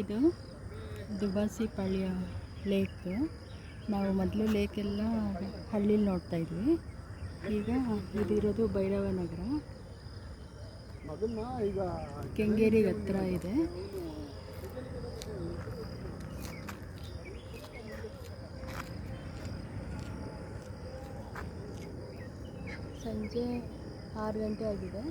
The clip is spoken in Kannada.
ಇದು ದುಬಾಸಿಪಾಳ್ಯ ಲೇಕ್. ನಾವು ಮೊದಲು ಲೇಕೆಲ್ಲ ಹಳ್ಳಿಲಿ ನೋಡ್ತಾ ಇದ್ವಿ. ಈಗ ಇದಿರೋದು ಭೈರವ ನಗರ. ಈಗ ಕೆಂಗೇರಿಗೆ ಹತ್ರ ಇದೆ. ಸಂಜೆ ಆರು ಗಂಟೆ ಆಗಿದೆ.